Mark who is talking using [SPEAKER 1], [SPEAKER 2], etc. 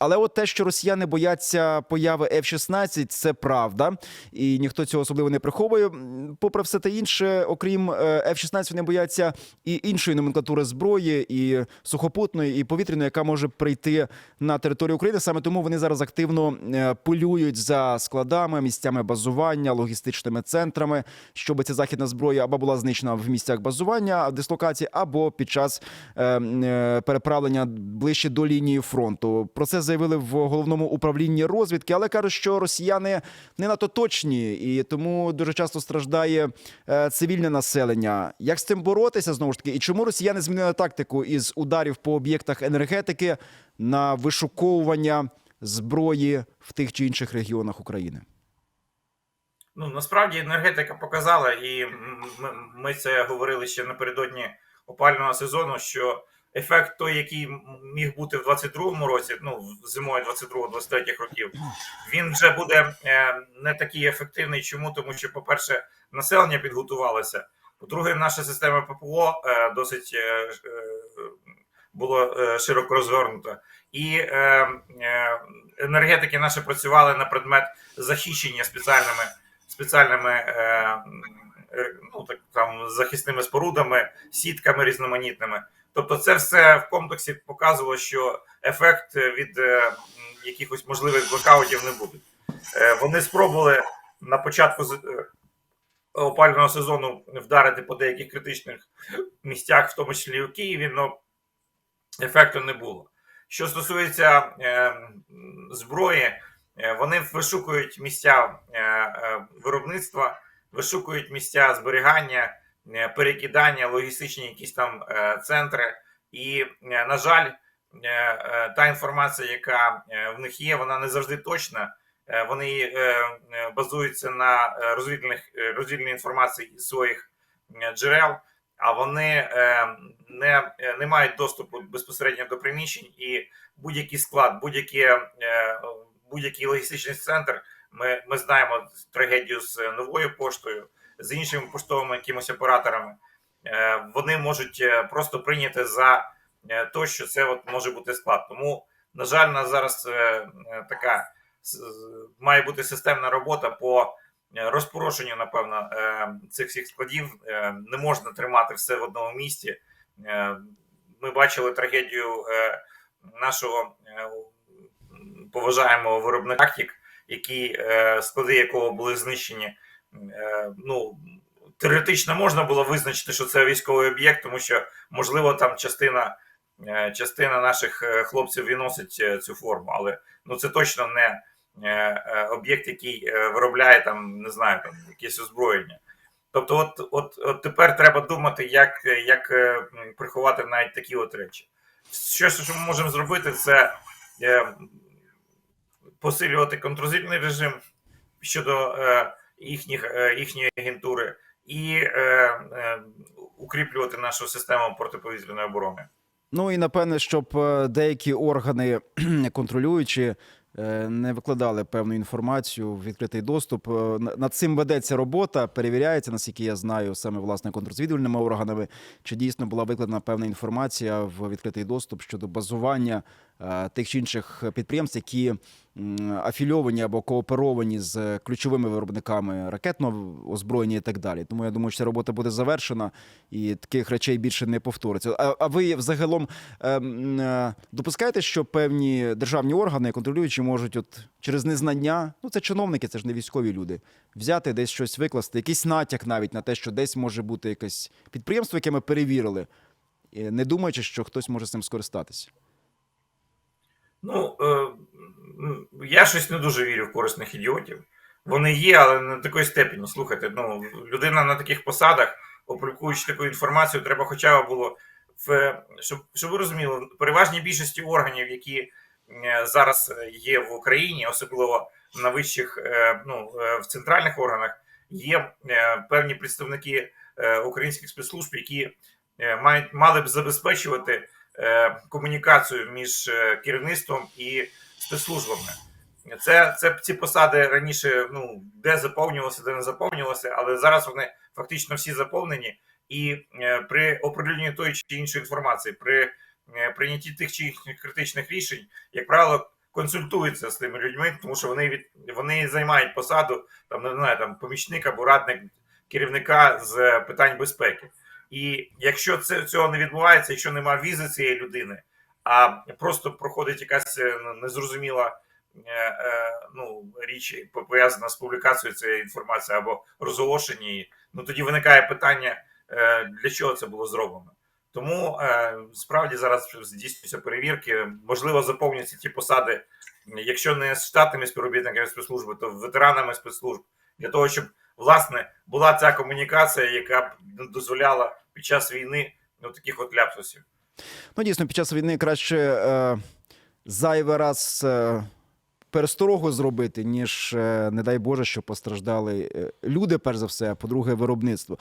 [SPEAKER 1] Але от те, що росіяни бояться появи F-16, це правда, і ніхто цього особливо не приховує. Попри все те інше, окрім е, F-16, вони бояться і іншої номенклатури зброї, і сухопутної, і повітряної, яка може прийти на територію України. Саме тому вони зараз активно е, полюють за складами, місцями базування, логістичними центрами, щоб ця західна зброя або була знищена в місцях базування, дислокації, або під час е, переправлення ближче до лінії фронту. Про це заявили в головному управлінні розвідки, але кажуть, що росіяни не надто точні, і тому дуже часто страждає е, цивільне населення. Як з цим боротися знову ж таки? І чому росіяни змінили тактику із ударів по об'єктах енергетики на вишуковування зброї в тих чи інших регіонах України?
[SPEAKER 2] Ну насправді енергетика показала, і м- м- ми це говорили ще напередодні опалювального сезону. Що ефект той, який міг бути в 22-му році, ну зимою 22-23 років, він вже буде е, не такий ефективний. Чому? Тому що, по-перше, населення підготувалося. По-друге, наша система ППО е, досить е, було широко розгорнута. І енергетики наші працювали на предмет захищення спеціальними спеціальними ну, так, там, захисними спорудами, сітками різноманітними. Тобто, це все в комплексі показувало, що ефект від е, якихось можливих блокаутів не буде. Е, вони спробували на початку е, опалювального сезону вдарити по деяких критичних місцях, в тому числі у Києві, але ефекту не було. Що стосується зброї, Вони вишукують місця виробництва, вишукують місця зберігання, перекидання, логістичні якісь там е, центри. І, е, на жаль, е, е, та інформація, яка е, в них є, вона не завжди точна. Е, Вони е, е, базуються на е, е, розвідувальній інформації своїх е, джерел, а вони е, не, е, не мають доступу безпосередньо до приміщень і будь-який склад, будь-яке е, будь-який логістичний центр. Ми, ми знаємо трагедію з новою поштою, з іншими поштовими якимось операторами. Е, Вони можуть е, просто прийняти за те, що це от може бути склад. Тому, на жаль, у нас зараз е, така має бути системна робота по розпорошенню, напевно, цих всіх складів. Не можна тримати все в одному місці. Ми бачили трагедію нашого поважаємого виробника які склади якого були знищені. Е, ну теоретично можна було визначити, що це військовий об'єкт, тому що можливо там частина. е, Частина наших е, хлопців і носить е, цю форму, але ну це точно не об'єкт, який виробляє там, не знаю, там якесь озброєння. Тобто, от, от, от тепер треба думати, як, як приховати навіть такі от речі. Що, що ми можемо зробити, це посилювати контррозвідний режим щодо е, їхніх, е, їхньої агентури і е, е, укріплювати нашу систему протиповітряної оборони.
[SPEAKER 1] Ну і напевне, щоб деякі органи контролюючі не викладали певну інформацію в відкритий доступ. Над цим ведеться робота, перевіряється, наскільки я знаю, саме власне контррозвідувальними органами, чи дійсно була викладена певна інформація в відкритий доступ щодо базування тих чи інших підприємств, які афільовані або кооперовані з ключовими виробниками ракетного озброєння і так далі. Тому я думаю, що ця робота буде завершена і таких речей більше не повториться. А, а ви взагалом ем, е, допускаєте, що певні державні органи, контролюючі, можуть от через незнання, ну це чиновники, це ж не військові люди, взяти десь щось викласти, якийсь натяк навіть на те, що десь може бути якесь підприємство, яке ми перевірили, не думаючи, що хтось може з цим скористатися.
[SPEAKER 2] Ну, е, я щось не дуже вірю в корисних ідіотів. Вони є, але не такої степені. Слухайте, ну, людина на таких посадах, опублікуючи таку інформацію, треба хоча б було в щоб, щоб ви розуміли, переважній більшості органів, які е, зараз є в Україні, особливо на вищих, е, ну, в центральних органах, є певні представники українських спецслужб, які мають мали б забезпечувати комунікацію між е, керівництвом і спецслужбами. Це, це ці посади раніше ну, де заповнювалися, де не заповнювалися, але зараз вони фактично всі заповнені. І е, при оприлюдненні тої чи іншої інформації, при е, прийнятті тих чи інших критичних рішень, як правило, консультуються з тими людьми, тому що вони від вони займають посаду там не знаю, там помічник або радник керівника з питань безпеки. І якщо це цього не відбувається, якщо немає візи цієї людини, а просто проходить якась е, незрозуміла е, е, ну, річ пов'язана з публікацією цієї інформації або розголошення ну тоді виникає питання, для чого це було зроблено. Тому справді зараз здійснюються перевірки, можливо, заповнюються ті посади, якщо не з штатними співробітниками спецслужби, то ветеранами спецслужб, для того, щоб власне була ця комунікація, яка б дозволяла під час війни ну, таких от ляпсусів.
[SPEAKER 1] Ну, дійсно, під час війни краще е, зайвий раз е, пересторогу зробити, ніж, е, не дай Боже, що постраждали е, люди, перш за все, а по-друге, виробництво.